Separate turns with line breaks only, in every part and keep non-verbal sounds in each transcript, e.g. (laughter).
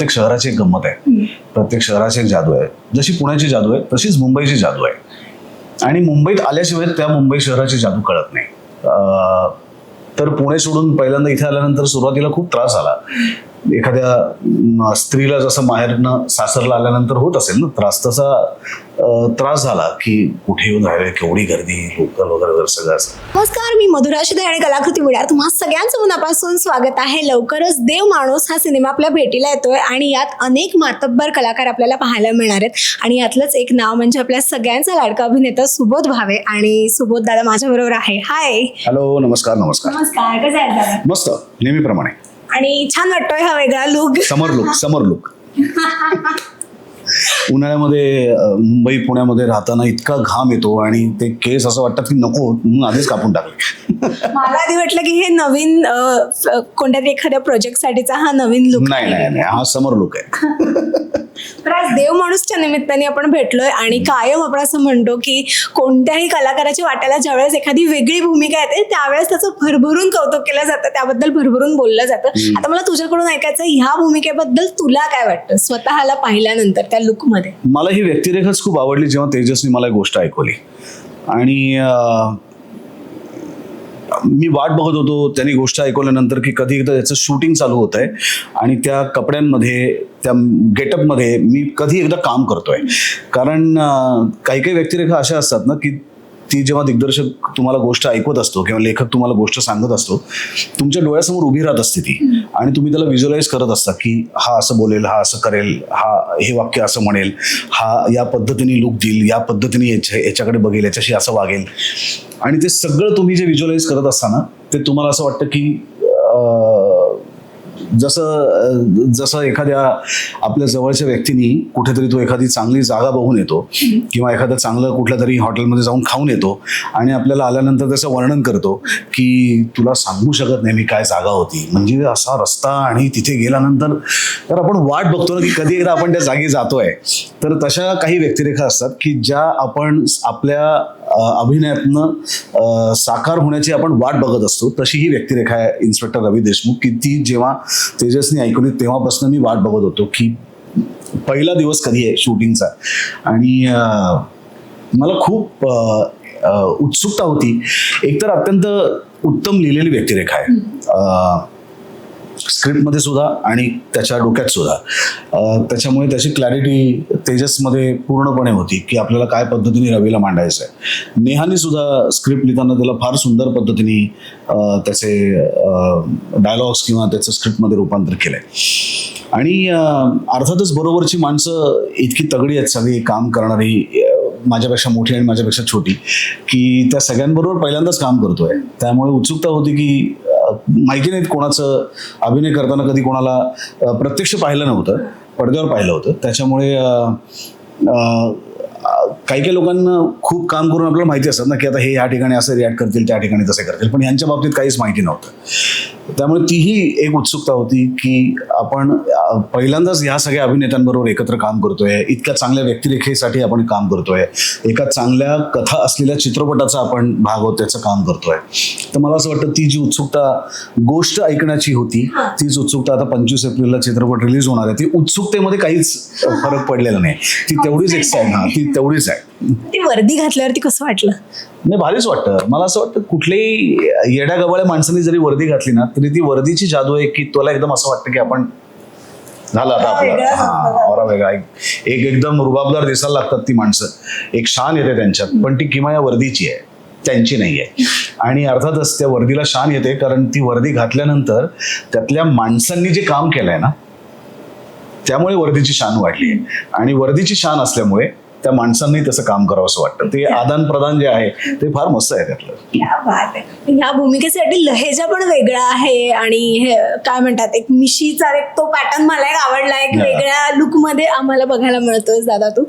प्रत्येक शहराची एक गंमत आहे. प्रत्येक शहराची एक जादू आहे. जशी पुण्याची जादू आहे तशीच मुंबईची जादू आहे. आणि मुंबईत आल्याशिवाय त्या मुंबई शहराची जादू कळत नाही. अं, तर पुणे सोडून पहिल्यांदा इथे आल्यानंतर सुरुवातीला खूप त्रास झाला. एखाद्या स्त्रीला जसं माहेरनं सासरला आल्यानंतर होत असेल ना त्रास तसा त्रास झाला की कुठे येऊन राहिले केवढी गर्दी लोकल वगैरे वगैरे सगळं असं.
नमस्कार मी मधुरा शिदे आणि कलाकृती विडार. तुम्हा सगळ्यांचं मनापासून स्वागत आहे. लवकरच देव माणूस हा सिनेमा आपल्या भेटीला येतोय आणि यात अनेक मातब्बर कलाकार आपल्याला पाहायला मिळणार आहेत. आणि यातलंच एक नाव म्हणजे आपल्या सगळ्यांचा लाडका अभिनेता सुबोध भावे आणि सुबोध दादा माझ्याबरोबर आहे. हाय
हॅलो नमस्कार नमस्कार.
नमस्कार कसं आहे
मस्त नेहमीप्रमाणे.
आणि छान वाटतोय हा वेगळा look
summer look summer look उन्हाळ्यामध्ये अं, मुंबई पुण्यामध्ये राहताना इतका घाम येतो आणि ते केस असं वाटतात की नको म्हणून आधीच कापून टाकले.
मला आधी वाटलं की हे नवीन अं, फ- कोणत्या तरी एखाद्या प्रोजेक्टसाठीचा हा नवीन लुक
नाही नाही नाही हा समर लुक आहे.
तर आज देव माणूसच्या निमित्ताने आपण भेटलोय आणि कायम आपण असं म्हणतो की कोणत्याही कलाकाराच्या वाट्याला ज्यावेळेस एखादी वेगळी भूमिका येते त्यावेळेस त्याचं भरभरून कौतुक केलं जातं. त्याबद्दल भरभरून बोललं जातं. आता मला तुझ्याकडून ऐकायचं ह्या भूमिकेबद्दल तुला काय वाटतं? स्वतःला पाहिल्यानंतर त्या लुकमध्ये
मला ही व्यक्तिरेखाच खूप आवडली जेव्हा तेजसनी मला एक गोष्ट ऐकवली. आणि मी वाट बघत होतो त्यांनी गोष्ट ऐकवल्यानंतर की कधी एकदा याचं शूटिंग चालू होत आहे आणि त्या कपड्यांमध्ये त्या गेटअपमध्ये मी कधी एकदा काम करतोय. कारण काही काही व्यक्तिरेखा अशा असतात ना की ती जेव्हा दिग्दर्शक तुम्हाला गोष्ट ऐकवत असतो किंवा लेखक तुम्हाला गोष्ट सांगत असतो तुमच्या डोळ्यासमोर उभी राहत असते ती. आणि तुम्ही त्याला व्हिज्युअलाइज करत असता की हा असं बोलेल हा असं करेल हा हे वाक्य असं म्हणेल हा या पद्धतीने लुक देईल या पद्धतीने याच्या याच्याकडे बघेल याच्याशी असं वागेल. आणि ते सगळं तुम्ही जे व्हिज्युअलाइज करत असताना ते तुम्हाला असं वाटतं की जसं जसं एखाद्या आपल्या जवळच्या व्यक्तीनी कुठेतरी तो एखादी चांगली जागा बघून येतो किंवा एखादं चांगलं कुठल्या तरी हॉटेलमध्ये जाऊन खाऊन येतो आणि आपल्याला आल्यानंतर त्याचं वर्णन करतो की तुला सांगू शकत नाही मी काय जागा होती. म्हणजे असा रस्ता आणि तिथे गेल्यानंतर तर आपण वाट बघतो ना की कधी एकदा आपण त्या जागी जातोय. तर तशा काही व्यक्तिरेखा असतात की ज्या आपण आपल्या अभिनयातनं साकार होण्याची आपण वाट बघत असतो. तशी ही व्यक्तिरेखा आहे इन्स्पेक्टर रवी देशमुख की ती जेव्हा तेजसनी ऐकली तेव्हापासून मी वाट बघत होतो की पहिला दिवस कधी आहे शूटिंगचा? आणि मला खूप उत्सुकता होती. एकतर अत्यंत उत्तम लिहिलेली व्यक्तिरेखा आहे. स्क्रिप्टमध्ये सुद्धा आणि त्याच्या डोक्यात सुद्धा. त्याच्यामुळे त्याची क्लॅरिटी तेजसमध्ये पूर्णपणे होती की आपल्याला काय पद्धतीने रवीला मांडायचं आहे नेहाने सुद्धा स्क्रिप्ट लिहिताना त्याला फार सुंदर पद्धतीने त्याचे डायलॉग्स किंवा त्याचं स्क्रिप्टमध्ये रूपांतर केलं आहे आणि अर्थातच बरोबरची माणसं इतकी तगडी आहेत सगळी काम करणारी माझ्यापेक्षा मोठी आणि माझ्यापेक्षा छोटी की त्या सगळ्यांबरोबर पहिल्यांदाच काम करतोय. त्यामुळे उत्सुकता होती की माहिती नाहीत कोणाचं अभिनय करताना कधी कोणाला प्रत्यक्ष पाहिलं नव्हतं पडद्यावर पाहिलं होतं. त्याच्यामुळे काही काही लोकांना खूप काम करून आपल्याला माहिती असतात ना की आता हे या ठिकाणी असं रिॲक्ट करतील त्या ठिकाणी तसे करतील. पण यांच्या बाबतीत काहीच माहिती नव्हतं. त्यामुळे तीही एक उत्सुकता होती की आपण पहिल्यांदाच ह्या सगळ्या अभिनेत्यांबरोबर एकत्र काम करतोय. इतक्या चांगल्या व्यक्तिरेखेसाठी आपण काम करतोय. एका चांगल्या कथा असलेल्या चित्रपटाचा आपण भाग आहोत त्याचं काम करतोय. तर मला असं वाटतं ती जी उत्सुकता गोष्ट ऐकण्याची होती तीच उत्सुकता आता पंचवीस एप्रिलला चित्रपट रिलीज होणार आहे. ती उत्सुकतेमध्ये काहीच फरक पडलेला नाही. ती तेवढीच एक्साइट हा ती तेवढीच आहे.
ती वर्दी घातल्यावरती कसं वाटलं?
नाही भारीच वाटतं. मला असं वाटतं कुठल्याही येड्या गबाळ्या माणसाने जरी वर्दी घातली ना तरी ती वर्दीची जादू आहे की तुला एकदम असं वाटतं की आपण झालं आता आपलं. हा औरा वेगळा. एक एक एकदम रुबाबदार दिसायला लागतात ती माणसं. एक शान येते त्यांच्यात. पण ती किमा या वर्दीची आहे. त्यांची नाही आहे. आणि अर्थातच त्या वर्दीला शान येते कारण ती वर्दी घातल्यानंतर त्यातल्या माणसांनी जे काम केलंय ना त्यामुळे वर्दीची शान वाढली आहे. आणि वर्दीची शान असल्यामुळे त्या माणसांनी तसं काम करावं असं वाटतं. ते आदान प्रदान जे आहे ते फार मस्त आहे त्यातलं.
ह्या भूमिकेसाठी लहेजा पण वेगळा आहे आणि हे काय म्हणतात एक मिशीचा एक तो पॅटर्न मला एक आवडला एक. वेगळ्या लुकमध्ये आम्हाला बघायला मिळतोय दादा तू.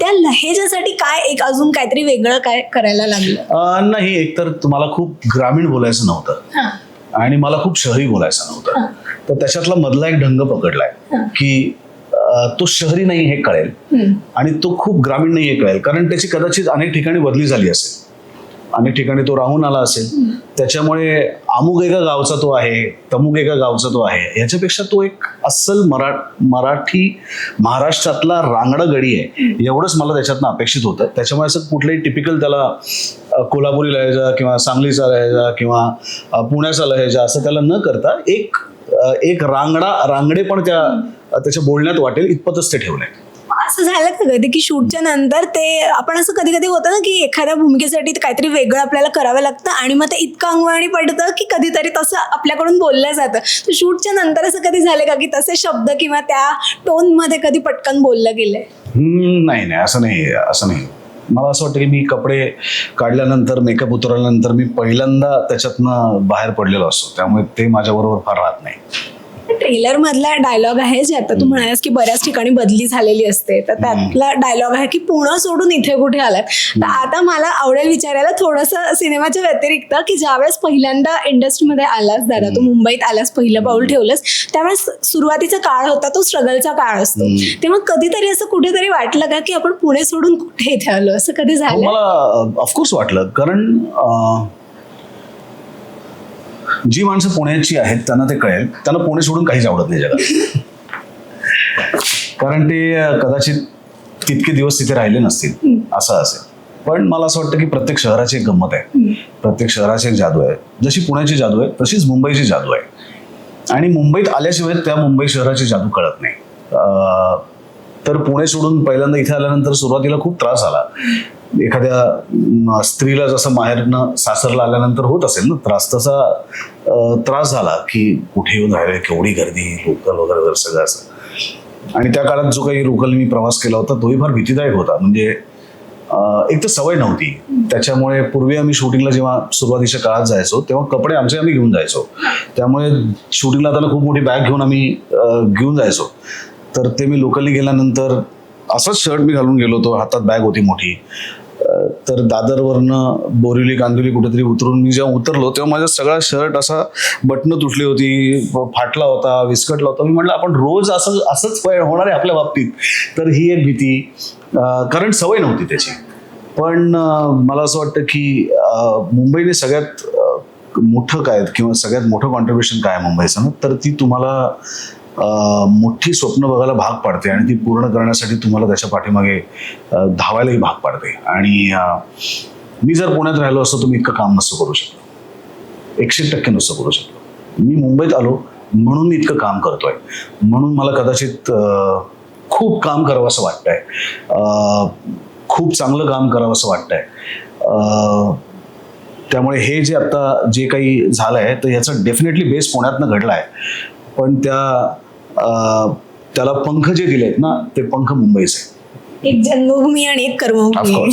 त्या लहेजासाठी काय एक अजून काहीतरी वेगळं काय करायला लागलं?
नाही एकतर तुम्हाला खूप ग्रामीण बोलायचं नव्हतं. आणि मला खूप शहरी बोलायचं नव्हतं. तर त्याच्यातला मधला एक ढंग पकडलाय. की तो शहरी नाही हे कळेल. आणि तो खूप ग्रामीण नाही हे कळेल. कारण त्याची कदाचित अनेक ठिकाणी बदली झाली असेल. अनेक ठिकाणी तो राहून आला असेल. त्याच्यामुळे अमुक एका गावचा तो आहे तमुक एका गावचा तो आहे. याच्यापेक्षा तो एक अस्सल मरा मराठी महाराष्ट्रातला रांगडा गडी आहे. एवढंच मला त्याच्यातनं अपेक्षित होतं. त्याच्यामुळे असं कुठलंही टिपिकल त्याला कोल्हापुरी लहेजा किंवा सांगलीचा लहेजा किंवा पुण्याचा लहेजा असं त्याला न करता एक एक रांगडा रांगडे पण त्या त्याच्या बोलण्यात वाटेल इतपतच ते ठेवलंय.
असं झालं का कधी की शूटच्या नंतर ते आपण असं कधी कधी होतं ना की एखाद्या भूमिकेसाठी काहीतरी वेगळं आपल्याला करावं लागतं आणि मग ते इतकं अंगवळणी पडतं की कधीतरी तसं आपल्याकडून बोललं जातं. तर शूटच्या नंतर असं कधी झालं का की तसे शब्द किंवा त्या टोनमध्ये कधी पटकन बोललं गेलंय?
नाही नाही. असं नाही असं नाही. मला असं वाटतं की मी कपडे काढल्यानंतर मेकअप उतरवल्यानंतर मी पहिल्यांदा त्याच्यातनं बाहेर पडलेलो असतो. त्यामुळे ते माझ्याबरोबर फार राहत नाही.
ट्रेलर मधला डायलॉग आहे जे आता तू म्हणालास की बऱ्याच ठिकाणी बदली झालेली असते. तर त्यातला डायलॉग आहे की पुणे सोडून इथे कुठे आलात? तर आता मला आवडेल विचारायला थोडंसं सिनेमाच्या व्यतिरिक्त की ज्यावेळेस पहिल्यांदा इंडस्ट्रीमध्ये आलास दादा तू मुंबईत आलास पहिलं पाऊल ठेवलंस त्यावेळेस सुरुवातीचा काळ होता तो स्ट्रगलचा काळ असतो. तेव्हा कधीतरी असं कुठेतरी वाटलं का की आपण पुणे सोडून कुठे इथे आलो? असं कधी झालं?
मला ऑफकोर्स वाटलं. कारण जी माणसं पुण्याची आहेत त्यांना ते कळेल. त्यांना पुणे सोडून काहीच आवडत नाही जगात. (laughs) कारण ते कदाचित तितके दिवस तिथे राहिले नसतील असं असेल. पण मला असं वाटतं की प्रत्येक शहराची एक गंमत आहे. प्रत्येक शहराची एक जादू आहे. जशी पुण्याची जादू आहे तशीच मुंबईची जादू आहे. आणि मुंबईत आल्याशिवाय त्या मुंबई शहराची जादू कळत नाही. तर पुणे सोडून पहिल्यांदा इथे आल्यानंतर सुरुवातीला खूप त्रास झाला एखाद्या स्त्रीला जसं माहेरनं सासरला आल्यानंतर होत असेल ना त्रास तसा त्रास झाला की कुठे येऊन राहिले केवढी गर्दी लोकल वगैरे वगैरे सगळं असं. आणि त्या काळात जो काही लोकल मी प्रवास केला होता तोही फार भीतीदायक होता. म्हणजे एक तर सवय नव्हती. त्याच्यामुळे पूर्वी आम्ही शूटिंगला जेव्हा सुरुवातीच्या काळात जायचो तेव्हा कपडे आमचे आम्ही घेऊन जायचो. त्यामुळे शूटिंगला जाताना खूप मोठी बॅग घेऊन आम्ही घेऊन जायचो. तर ते मी लोकली गेल्यानंतर असंच शर्ट मी घालून गेलो होतो. हातात बॅग होती मोठी. तर दादरवरनं बोरिवली कांदिवली कुठेतरी उतरून मी जेव्हा उतरलो तेव्हा माझा सगळा शर्ट असा बटणं तुटली होती फाटला होता विस्कटला होता. मी म्हटलं आपण रोज असं असंच होणार आहे आपल्या बाबतीत. तर ही एक भीती. कारण सवय नव्हती त्याची. पण मला असं वाटतं की मुंबईने सगळ्यात मोठं काय किंवा सगळ्यात मोठं कॉन्ट्रीब्युशन काय आहे मुंबईचं ना? तर ती तुम्हाला मोठी स्वप्न बघायला भाग पाडते आणि ती पूर्ण करण्यासाठी तुम्हाला त्याच्या पाठीमागे धावायलाही भाग पाडते. आणि मी जर पुण्यात राहिलो असतो तर मी इतकं काम नसतं करू शकलो एकशे टक्के नसतं करू शकलो मी मुंबईत आलो म्हणून मी इतकं काम करतोय. म्हणून मला कदाचित खूप काम करावं असं वाटतंय खूप चांगलं काम करावं असं वाटतंय त्यामुळे हे जे आता जे काही झालं आहे तर याचा डेफिनेटली बेस पुण्यातनं घडला आहे पण त्या त्याला पंख जे दिलेत ना ते पंख मुंबईचे.
एक जन्मभूमी आणि एक कर्मभूमी.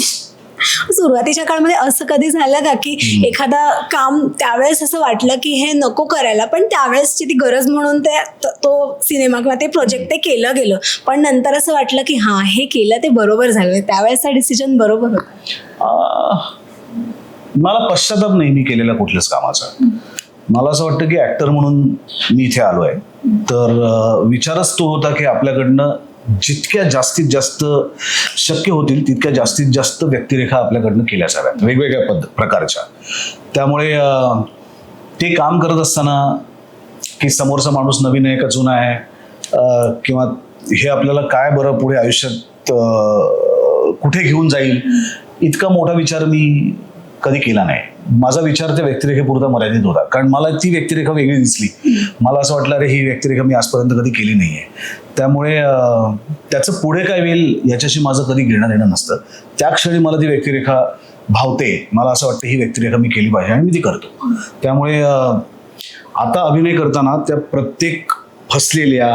सुरुवातीच्या काळामध्ये असं कधी झालं का की एखादा काम त्यावेळेस असं वाटलं की हे नको करायला पण त्यावेळेसची ती गरज म्हणून ते त- सिनेमा किंवा ते प्रोजेक्ट ते केलं गेलं. पण नंतर असं वाटलं की हां हे केलं ते बरोबर झालं. त्यावेळेसचा डिसिजन बरोबर होता.
मला पश्चाताप नाही मी केलेल्या कुठल्याच कामाचा. मला असं वाटतं की ऍक्टर म्हणून मी इथे आलो आहे तर विचारच तो होता की आपल्याकडनं जितक्या जास्तीत जास्त शक्य होतील तितक्या जास्तीत जास्त व्यक्तिरेखा आपल्याकडनं केल्या जाव्यात वेगवेगळ्या पद प्रकारच्या. त्यामुळे ते काम करत असताना की समोरचा माणूस नवीन आहे का जुना आहे किंवा हे आपल्याला काय बरं पुढे आयुष्यात कुठे घेऊन जाईल इतका मोठा विचार मी कधी केला नाही. माझा विचार त्या व्यक्तिरेखेपुरता मर्यादित होता. कारण मला ती व्यक्तिरेखा वेगळी दिसली. मला असं वाटलं अरे ही व्यक्तिरेखा मी आजपर्यंत कधी केली नाही आहे त्यामुळे त्याचं पुढे काय होईल याच्याशी माझं कधी घेणं देणं नसतं. त्या क्षणी मला ती व्यक्तिरेखा भावते. मला असं वाटतं ही व्यक्तिरेखा मी केली पाहिजे आणि मी ती करतो. त्यामुळे आता अभिनय करताना त्या प्रत्येक फसलेल्या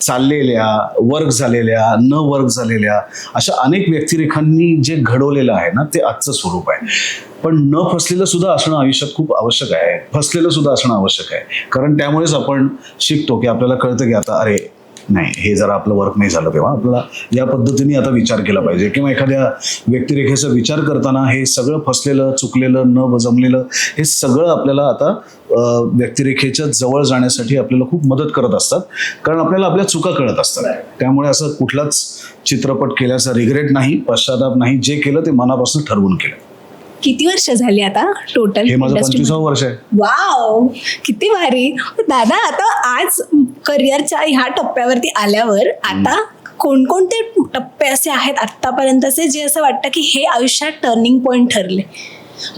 चाललेल्या वर्क झालेल्या न वर्क झालेल्या अशा अनेक व्यक्तिरेखांनी जे घडवलेलं आहे ना ते आजचं स्वरूप आहे. पण न फसलेलं सुद्धा असणं आयुष्यात खूप आवश्यक आहे. फसलेलं सुद्धा असणं आवश्यक आहे. कारण त्यामुळेच आपण शिकतो की आपल्याला कळतं की आता अरे नाही हे जरा आपलं वर्क नाही झालं तेव्हा. आपल्याला या पद्धतीने आता विचार केला पाहिजे किंवा एखाद्या व्यक्तिरेखेचा विचार करताना हे सगळं फसलेलं चुकलेलं न जमलेलं हे सगळं आपल्याला आता व्यक्तिरेखेच्या जवळ जाण्यासाठी आपल्याला खूप मदत करत असतात. कारण आपल्याला आपल्या चुका कळत असतात. त्यामुळे असं कुठलाच चित्रपट केल्याचा रिग्रेट नाही पश्चाताप नाही. जे केलं ते मनापासून ठरवून केलं.
किती वर्ष झाली आता? टोटल
हे माझं पंचवीसावं वर्ष आहे.
वाव किती भारी. दादा आता आज करिअरच्या ह्या टप्प्यावरती आल्यावर आता कोणकोणते टप्पे असे आहेत आत्तापर्यंतचे जे असं वाटतं की हे आयुष्यात टर्निंग पॉईंट ठरले?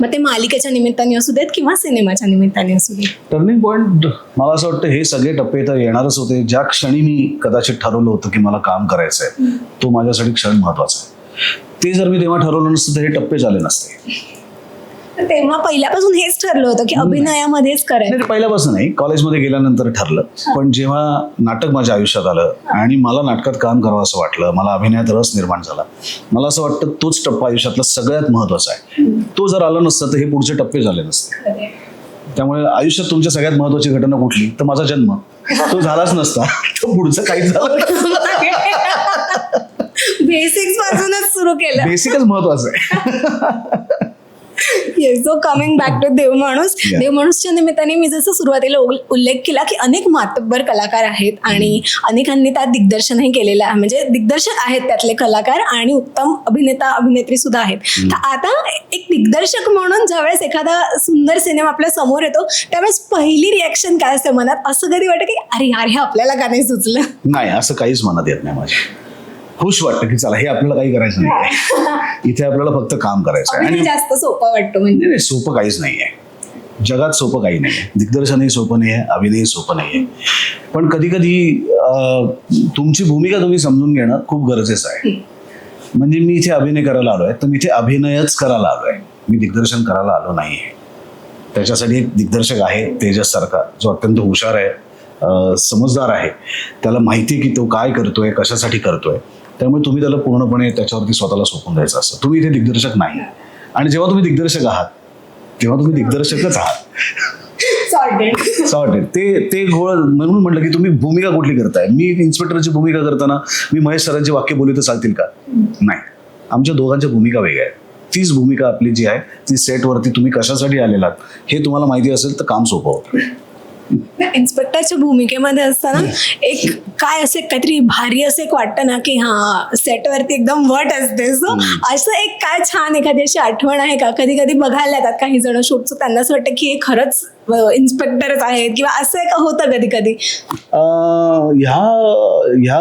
मग ते मालिकेच्या निमित्ताने असू देत किंवा सिनेमाच्या निमित्ताने असू देत?
टर्निंग पॉईंट मला असं वाटतं हे सगळे टप्पे तर येणारच होते. ज्या क्षणी मी कदाचित ठरवलं होतं की मला काम करायचं आहे तो माझ्यासाठी क्षण महत्त्वाचा आहे. ते जर मी तेव्हा ठरवलं नसतं तर हे टप्पे झाले नसते.
तेव्हा पहिल्यापासून हेच ठरलं होतं की अभिनयामध्येच करायचं.
पहिल्यापासून नाही. कॉलेजमध्ये गेल्यानंतर ठरलं. पण जेव्हा नाटक माझ्या आयुष्यात आलं आणि मला नाटकात काम करावं असं वाटलं मला अभिनयात रस निर्माण झाला मला असं वाटतं तोच टप्पा आयुष्यातला सगळ्यात महत्त्वाचा आहे. तो जर आला नसतं तर हे पुढचे टप्पे झाले नसते. त्यामुळे आयुष्यात तुमच्या सगळ्यात महत्वाची घटना कुठली? तर माझा जन्म. तो झालाच नसता. (laughs) तो पुढचं काहीच झालं (laughs)
बेसिक्स पासूनच सुरू केलं.
बेसिकच महत्वाचं आहे.
Yes so coming back to Dev Manus. देव माणूसच्या निमित्ताने मी जसं सुरुवातीला उल- उल्लेख केला की अनेक मातब्बर कलाकार आहेत आणि अनेकांनी त्यात दिग्दर्शनही केलेलं आहे. म्हणजे दिग्दर्शक आहेत त्यातले कलाकार आणि उत्तम अभिनेता अभिनेत्री सुद्धा आहेत. तर आता एक दिग्दर्शक म्हणून ज्यावेळेस एखादा सुंदर सिनेमा आपल्यासमोर येतो त्यावेळेस पहिली रिॲक्शन काय असते मनात? असं कधी वाटतं की अरे यार हे आपल्याला का नाही सुचलं?
नाही असं काहीच मनात येत नाही माझ्या. खुश वाटतं की चला हे आपल्याला काही करायचं नाही. (laughs) इथे आपल्याला फक्त काम करायचं आहे.
अभिनय जास्त सोपा वाटतो म्हणजे.
सोपं काहीच नाही आहे. जगात सोपं काही नाही आहे. दिग्दर्शनही सोपं नाही आहे अभिनयही सोपं नाही आहे. पण कधी कधी तुमची भूमिका तुम्ही समजून घेणं खूप गरजेचं आहे. म्हणजे मी इथे अभिनय करायला आलो आहे तर मी इथे अभिनयच करायला आलो आहे मी दिग्दर्शन करायला आलो नाही आहे. त्याच्यासाठी एक दिग्दर्शक आहे तेजस सारखा जो अत्यंत हुशार आहे समजदार आहे. त्याला माहिती आहे की तो काय करतोय कशासाठी करतोय. त्यामुळे तुम्ही त्याला पूर्णपणे त्याच्यावरती स्वतःला सोपून द्यायचं असतं. तुम्ही इथे दिग्दर्शक नाही. आणि जेव्हा तुम्ही दिग्दर्शक आहात तेव्हा तुम्ही दिग्दर्शकच आहात. सॉर्टेड ते ते घोळ म्हणून म्हटलं की तुम्ही भूमिका कुठली करताय? मी इन्स्पेक्टरची भूमिका करताना मी महेश सरांची वाक्य बोलली तर चालतील का? नाही. आमच्या दोघांच्या भूमिका वेगळ्या आहेत. तीच भूमिका आपली जी आहे ती सेटवरती तुम्ही कशासाठी आलेलात हे तुम्हाला माहिती असेल तर काम सोपं होतं.
इन्स्पेक्टरच्या भूमिकेमध्ये असताना एक काय असे काहीतरी भारी असं एक वाटतं ना की हा सेटवरती एकदम वट असते. सो असं एक काय छान एखादी अशी आठवण आहे का? कधी कधी बघायला येतात काही जण शूटचं त्यांना असं वाटतं की हे खरंच इन्स्पेक्टरच आहेत किंवा असं एक होतं कधी कधी?
ह्या ह्या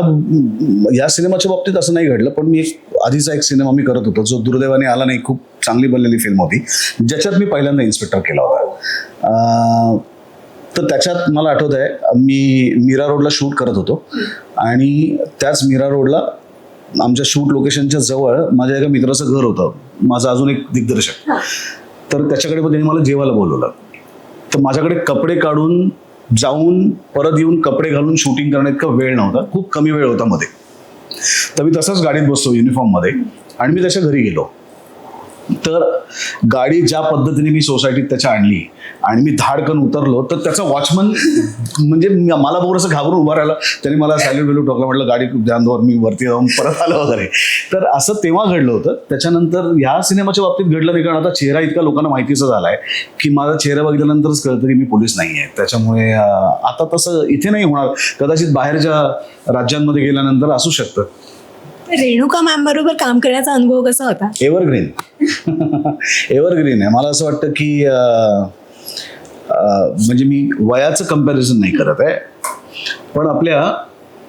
ह्या सिनेमाच्या बाबतीत असं नाही घडलं पण मी एक आधीचा एक सिनेमा मी करत होतो जो दुर्दैवाने आला नाही खूप चांगली बनलेली फिल्म होती ज्याच्यात मी पहिल्यांदा इन्स्पेक्टर केला होता. तर त्याच्यात मला आठवत आहे मी मीरा रोडला शूट करत होतो. आणि त्याच मीरा रोडला आमच्या शूट लोकेशनच्या जवळ माझ्या एका मित्राचं घर होतं. माझा अजून एक दिग्दर्शक. तर त्याच्याकडे पण त्यांनी मला जेवायला बोलवलं. तर माझ्याकडे कपडे काढून जाऊन परत येऊन कपडे घालून शूटिंग करण्यात इतका वेळ नव्हता. खूप कमी वेळ होता मध्ये. तर मी तसंच गाडीत बसतो युनिफॉर्ममध्ये आणि मी त्याच्या घरी गेलो. तर गाडी ज्या पद्धतीने मी सोसायटीत त्याच्या आणली आणि मी धाडकन उतरलो तर त्याचा वॉचमन म्हणजे मला बरोबर असं घाबरून उभा राहिला. त्याने मला सॅल्यूट बिल्यूट ठोकला म्हटलं गाडी ध्यानवर मी वरती जाऊन परत आलो वगैरे. तर असं तेव्हा घडलं होतं. त्याच्यानंतर ह्या सिनेमाच्या बाबतीत घडलं नाही कारण आता चेहरा इतका लोकांना माहितीचा झालाय की माझा चेहरा बघितल्यानंतरच कळतं की मी पोलीस नाही आहे त्याच्यामुळे आता तसं इथे नाही होणार. कदाचित बाहेरच्या राज्यांमध्ये गेल्यानंतर असू शकतं.
रेणुका मॅम बरोबर काम करण्याचा अनुभव कसा होता?
एव्हरग्रीन एव्हरग्रीन (laughs) आहे. मला असं वाटतं की म्हणजे मी वयाचं कंपॅरिझन नाही करत आहे. पण आपल्या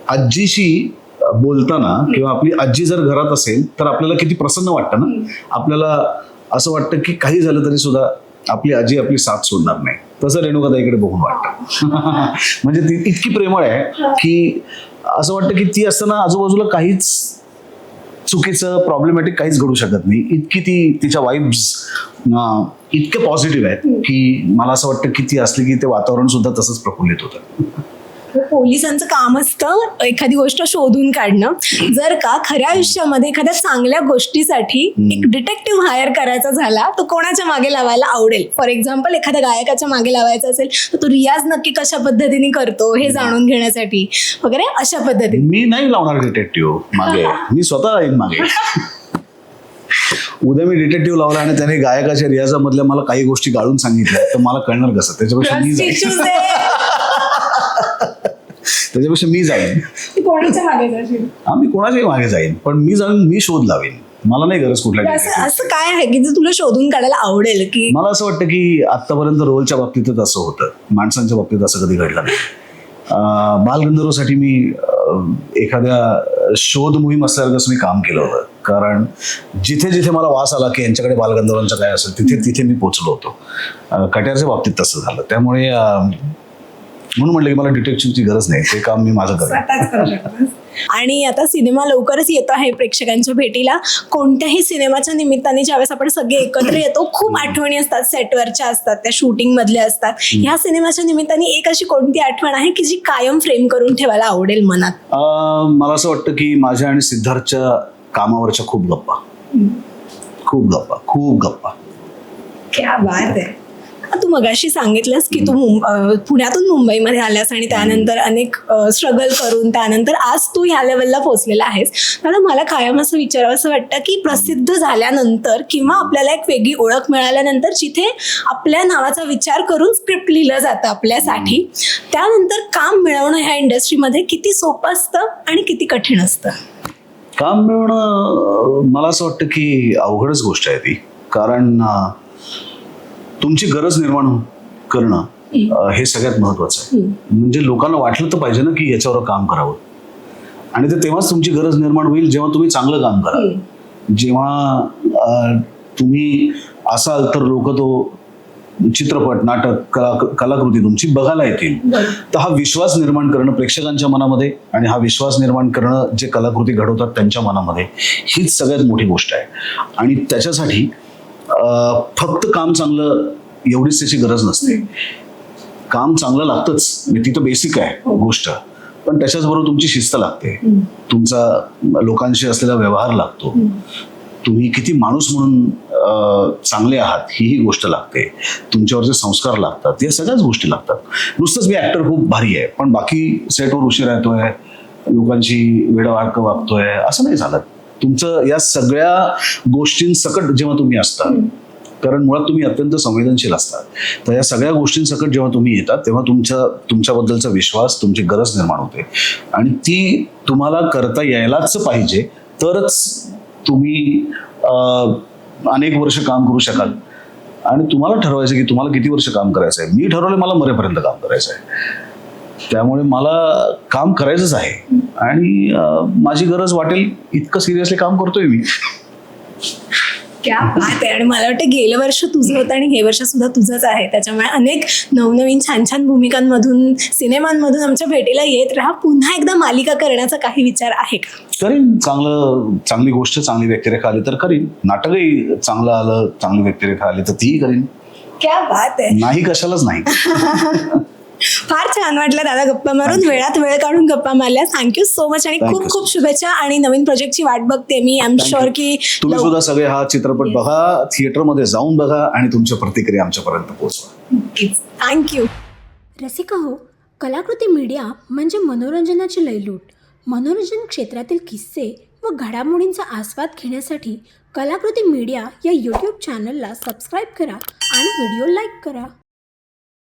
आजीशी बोलताना किंवा आपली आजी जर घरात असेल तर आपल्याला किती प्रसन्न वाटतं ना? आपल्याला असं वाटतं की काही झालं तरी सुद्धा आपली आजी आपली साथ सोडणार नाही. तसं रेणुकाताईकडे बघून वाटतं. (laughs) म्हणजे ती इतकी प्रेमळ आहे की असं वाटतं की ती असताना आजूबाजूला काहीच चुकीचं प्रॉब्लेमॅटिक काहीच घडू शकत नाही. इतकी ती तिच्या वाईब्स इतके पॉझिटिव्ह आहेत की मला असं वाटतं की ती असली की ते वातावरण सुद्धा तसंच प्रफुल्लित होतं.
पोलिसांचं काम असतं एखादी गोष्ट शोधून काढणं. जर का खऱ्या आयुष्यामध्ये एखाद्या चांगल्या गोष्टीसाठी एक डिटेक्टिव्ह हायर करायचा झाला तो कोणाच्या मागे लावायला आवडेल? फॉर एक्झाम्पल एखाद्या गायकाच्या मागे लावायचा असेल तर तो रियाज नक्की कशा पद्धतीने करतो हे जाणून घेण्यासाठी? वगैरे अशा पद्धतीने.
मी नाही लावणार डिटेक्टिव्ह मागे. (laughs) मी स्वतः येईन मागे. उद्या मी डिटेक्टिव्ह लावला आणि त्याने गायकाच्या रियाजामधल्या मला काही गोष्टी गाळून सांगितल्या तर मला कळणार कसं? त्याच्यापेक्षा मी
Trust
जाईन
issues आहे.
त्याच्यापेक्षा मी जाईन. (laughs)
कोणाच्या मागे जाशील?
हा मी कोणाच्याही मागे जाईन पण मी जाऊन मी शोध लावेन. मला नाही गरज कुठल्या
असं
detective
असं काय आहे की जे तुला शोधून काढायला आवडेल की
मला असं वाटतं की आतापर्यंत रोलच्या बाबतीतच असं होतं. माणसांच्या बाबतीत असं कधी घडलं नाही. अं, बालगंधर्वसाठी मी अं, एखाद्या शोध मोहीम असल्यासारखंच मी काम केलं होतं. कारण जिथे जिथे मला वास आला की यांच्याकडे बालगंधर्वांचं काय असेल तिथे तिथे मी पोचलो होतो. अं, कट्यारच्या बाबतीत तसं झालं. त्यामुळे अं, म्हणून म्हटलं की मला डिटेक्टिव्हची गरज नाही ते काम मी माझं करेन.
आणि आता सिनेमा लवकरच येतो आहे प्रेक्षकांच्या भेटीला. कोणत्याही सिनेमाच्या निमित्ताने ज्यावेळेस आपण सगळे एकत्र येतो खूप आठवणी असतात सेटवरच्या असतात त्या शूटिंग मधल्या असतात ह्या सिनेमाच्या निमित्ताने एक अशी कोणती आठवण आहे की जी कायम फ्रेम करून ठेवायला आवडेल मनात?
मला असं वाटतं की माझ्या आणि सिद्धार्थच्या कामावरच्या खूप गप्पा. खूप गप्पा खूप गप्पा.
क्या बात आहे. तू मगाशी सांगितलंस की तू पुण्यातून मुंबईमध्ये आल्यास आणि त्यानंतर अनेक स्ट्रगल करून त्यानंतर आज तू ह्या लेवलला पोहोचलेला आहेस. मला मला कायम असं विचारावं असं वाटतं की प्रसिद्ध झाल्यानंतर किंवा आपल्याला एक वेगळी ओळख मिळाल्यानंतर जिथे आपल्या नावाचा विचार करून स्क्रिप्ट लिहिलं जातं आपल्यासाठी त्यानंतर काम मिळवणं ह्या इंडस्ट्रीमध्ये किती सोपं असतं आणि किती कठीण असतं?
काम मिळवणं मला असं वाटतं की अवघडच गोष्ट आहे ती. कारण तुमची गरज निर्माण करणं हे. सगळ्यात महत्वाचं आहे. म्हणजे लोकांना वाटलं तर पाहिजे ना की याच्यावर काम करावं. आणि ते तेव्हाच तुमची गरज निर्माण होईल जेव्हा तुम्ही चांगलं काम कराल. जेव्हा तुम्ही असाल तर लोक तो चित्रपट नाटक कला कलाकृती तुमची बघायला येतील. तर हा विश्वास निर्माण करणं प्रेक्षकांच्या मनामध्ये आणि हा विश्वास निर्माण करणं जे कलाकृती घडवतात त्यांच्या मनामध्ये हीच सगळ्यात मोठी गोष्ट आहे. आणि त्याच्यासाठी फक्त काम चांगलं एवढीच त्याची गरज नसते. काम चांगलं लागतंच. म्हणजे ती तर बेसिक आहे गोष्ट. पण त्याच्याच बरोबर तुमची शिस्त लागते. तुमचा लोकांशी असलेला व्यवहार लागतो. तुम्ही किती माणूस म्हणून चांगले आहात ही ही गोष्ट लागते. तुमच्यावरचे संस्कार लागतात. या सगळ्याच गोष्टी लागतात. नुसतंच मी ऍक्टर खूप भारी आहे. पण बाकी सेटवर उशीर येतोय. लोकांशी वेडवाडकं वागतोय. असं नाही झालं. तुमचं या सगळ्या गोष्टींसकट जेव्हा तुम्ही असता कारण मुळात तुम्ही अत्यंत संवेदनशील असतात. तर या सगळ्या गोष्टींसकट जेव्हा तुम्ही येतात तेव्हा तुमच्या तुमच्याबद्दलचा विश्वास तुमची गरज निर्माण होते. आणि ती तुम्हाला करता यायलाच पाहिजे तरच तुम्ही अनेक वर्ष काम करू शकाल. आणि तुम्हाला ठरवायचं की तुम्हाला किती वर्ष काम करायचं आहे मी ठरवलं मला मरेपर्यंत काम करायचं आहे त्यामुळे मला काम करायचंच आहे. आणि माझी गरज वाटेल इतकं सिरियसली काम करतोय मी.
क्या बात आहे. आणि मला वाटतं गेलं वर्ष तुझं होतं आणि हे वर्ष सुद्धा तुझंच आहे. त्याच्यामुळे अनेक नवनवीन छान छान भूमिकांमधून सिनेमांमधून आमच्या भेटीला येत राहा. पुन्हा एकदा मालिका करण्याचा काही विचार आहे का?
करीन. चांगलं चांगली गोष्ट चांगली व्यक्तिरेखा आली तर करीन. नाटकही चांगलं आलं चांगली व्यक्तिरेखा आली तर तीही करीन.
क्या बात आहे.
नाही कशालाच नाही. (laughs)
फार छान वाटलं दादा गप्पा मारून. वेळात वेळ काढून गप्पा मारल्या थँक्यू सो मच आणि खूप. खूप शुभेच्छा आणि नवीन प्रोजेक्टची वाट बघते मी. I am sure. की
तुम्ही
लव-
सुद्धा सगळे हा चित्रपट बघा थिएटरमध्ये जाऊन बघा आणि तुमच्या प्रतिक्रिया आमच्यापर्यंत पोहोचवा.
थँक्यू
रसिका हो कलाकृती मीडिया म्हणजे मनोरंजनाची लयलूट. मनोरंजन क्षेत्रातील किस्से व घडामोडींचा आस्वाद घेण्यासाठी कलाकृती मीडिया या यूट्यूब चॅनलला सबस्क्राईब करा आणि व्हिडिओ लाईक करा.